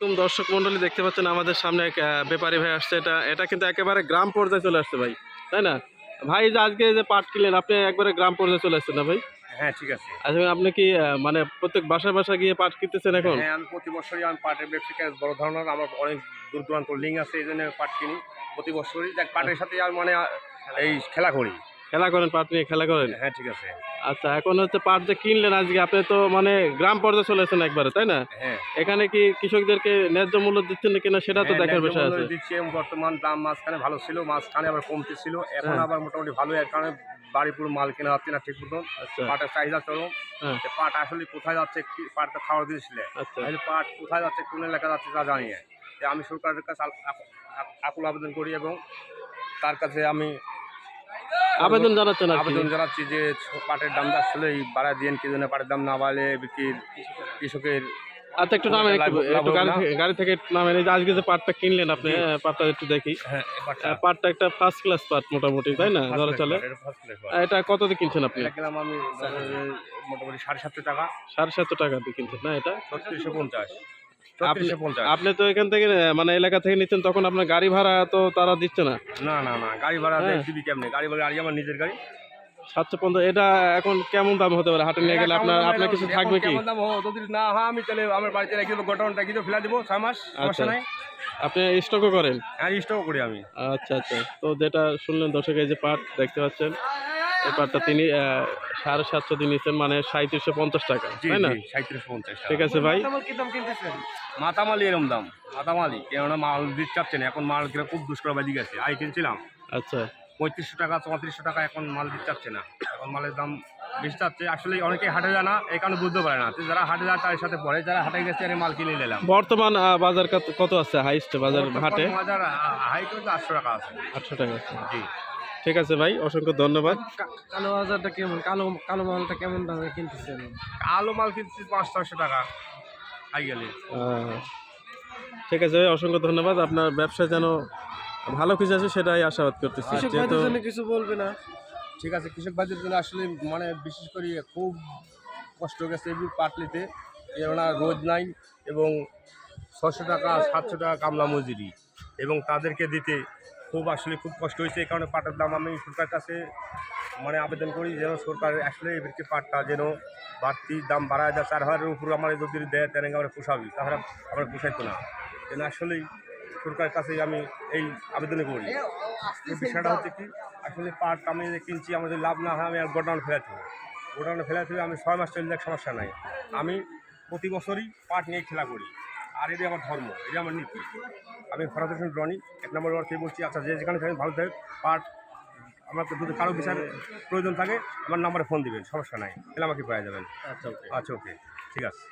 তুমি দর্শক মন্ডলী দেখতে পাচ্ছেন আমাদের সামনে এক ব্যাপারী ভাই আসছে। এটা এটা কিন্তু একেবারে গ্রাম পর্যায়ে চলে আসছে ভাই তাই না? ভাই যে আজকে যে পাট কিনলেন আপনি একবারে গ্রাম পর্যায়ে চলে আসছেন না ভাই? হ্যাঁ ঠিক আছে। আচ্ছা আপনি কি মানে প্রত্যেক বাসায় বাসায় গিয়ে পাট কিনতেছেন এখন? হ্যাঁ আমি প্রতি বছরই আমি পাটের ব্যবসাকে বড় ধরনের আমার অনেক দূর দূরান্ত লিঙ্ক আছে এই জন্য পাট কিনি প্রতি বছরই। দেখ পাটের সাথে আমি মানে এই খেলা করি। খেলা করেন পাট নিয়ে খেলা করেন? হ্যাঁ ঠিক আছে। আচ্ছা এখন হচ্ছে পাট যে কিনলেন আজকে আপনি তো মানে গ্রাম পর্যায়ে চলে আসছেন একবারে তাই না? হ্যাঁ। এখানে কি কৃষকদেরকে ন্যায্য মূল্য দিচ্ছেন না কিনা সেটা তো হ্যাঁ, দেখার বিষয় আছে। দিচ্ছি বর্তমান দাম মাঝখানে ভালো ছিল মাঝখানে আবার কমতে ছিল এখন হ্যাঁ। আবার মোটামুটি ভালো এর কারণে বাড়ি পুরো মাল কেনা যাচ্ছে না ঠিক মতন। আচ্ছা। পাটের চাহিদা চরম। হ্যাঁ। পাট আসলে কোথায় যাচ্ছে কি পাট খাওয়া দিয়েছিলে আচ্ছা। পাট কোথায় যাচ্ছে কোন এলাকা যাচ্ছে তা জানি না। যে আমি সরকারের কাছে আকুল আবেদন করি এবং তার কাছে আমি আবেদন জানাচ্ছেন আবেদন জানাচ্ছি যে পাটের দামটা আসলে বাড়া দিয়েন কি জন্য পাটের দাম না বাড়লে বিক্রির কৃষকের আচ্ছা একটু নামেন একটু গাড়ি থেকে নামেন। এই যে আজকে যে পাটটা কিনলেন আপনি হ্যাঁ, পাটটা একটু দেখি। হ্যাঁ পাটটা। একটা ফার্স্ট ক্লাস পাট মোটামুটি তাই না? ধরা চলে। এটা কত দিয়ে কিনছেন আপনি? মোটামুটি সাড়ে সাতশো টাকা। সাড়ে সাতশো টাকা দিয়ে কিনছেন না এটা? ছত্রিশশো পঞ্চাশ। আপনি তো এখান থেকে মানে এলাকা থেকে নিচ্ছেন তখন আপনার গাড়ি ভাড়া তো তারা দিচ্ছে না। না না না গাড়ি ভাড়া হ্যাঁ। দিবি কেমনি গাড়ি ভাড়া গাড়ি আমার নিজের গাড়ি। সাতশো পঞ্চাশ এটা এখন কেমন দাম হতে পারে? হাটে নিয়ে গেলে আপনার আপনার কিছু থাকবে কি? দাম যদি না হয় আমি তাহলে আমার বাড়িতে রেখে দেবো গঠনটা কিন্তু ফেলা দিব ছয় মাস সমস্যা আচ্ছা। নাই। আপনি স্টকও করেন? হ্যাঁ স্টক করি আমি। আচ্ছা আচ্ছা। তো যেটা শুনলেন দর্শক এই যে পাট দেখতে পাচ্ছেন। এই তিনি সাড়ে সাতশো দিয়ে নিচ্ছেন মানে সাঁত্রিশশো পঞ্চাশ টাকা তাই না? সাঁত্রিশশো পঞ্চাশ ঠিক আছে ভাই। মাতামালি এরম দাম মাতামালি কেননা মাল দিতে চাচ্ছে না এখন মাল কিনা খুব দুষ্কর বাদি গেছে। আই কিনছিলাম আচ্ছা। পঁয়ত্রিশশো টাকা চৌত্রিশশো টাকা এখন মাল দিতে চাচ্ছে না। এখন মালের দাম বেশি চাচ্ছে। আসলে অনেকে হাটে যায় না এই কারণে বুঝতে পারে না। যারা হাটে যায় তার সাথে পড়ে যারা হাটে গেছে আমি মাল কিনে নিলাম বর্তমান বাজার কত- কত আছে? হাইস্ট বাজার হাটে? হাজার হাই কিন্তু আটশো টাকা আছে। আটশো টাকা আছে। জি। ঠিক আছে ভাই অসংখ্য ধন্যবাদ। কালো বাজারটা কেমন? কালো কালো মালটা কেমন দামে কিনতেছেন? কালো মাল কিনছি পাঁচ ছশো টাকা হাই গেলে ঠিক আছে ভাই অসংখ্য ধন্যবাদ। আপনার ব্যবসা যেন ভালো কিছু আছে সেটাই আশাবাদ করতেছি। যেহেতু কিছু বলবে না? ঠিক আছে কৃষক ভাইদের জন্য আসলে মানে বিশেষ করে খুব কষ্ট গেছে এই পাটলিতে কেননা রোদ নাই এবং ছশো টাকা সাতশো টাকা কামলা মজুরি এবং তাদেরকে দিতে খুব আসলে খুব কষ্ট হয়েছে, এই কারণে পাটের দাম আমি সরকারের কাছে মানে আবেদন করি যেন সরকার আসলে এদেরকে পাটটা যেন বাড়তি দাম বাড়ায় দেয়। চার হাজারের উপর আমার যদি দেয় তেন আমরা পোষাবি? তাছাড়া আমরা পোষাইতো না। কেন আসলেই সরকারের কাছে আমি এই আবেদন করি। বিষয়টা হচ্ছে কি, আসলে পাট আমি কিনছি আমাদের লাভ না হয়, আমি আর গোডাউন ফেলাতে হবে। গোডাউনে ফেলাতে হবে আমি ছয় মাস চলে যাক সমস্যা নাই। আমি প্রতি বছরই পাট নিয়ে খেলা করি। আর এটি আমার ধর্ম এটা আমার নীতি। আমি ফরাদ হোসেন রনি এক নম্বর ওয়ার্ড থেকে বলছি আচ্ছা যে যেখানে সেখানে ভালো থাকে পার্ট আমার তো যদি কারও বিচার প্রয়োজন থাকে আমার নাম্বারে ফোন দিবেন সমস্যা নাই তাহলে আমাকে পাওয়া যাবেন। আচ্ছা ওকে। আচ্ছা ওকে ঠিক আছে।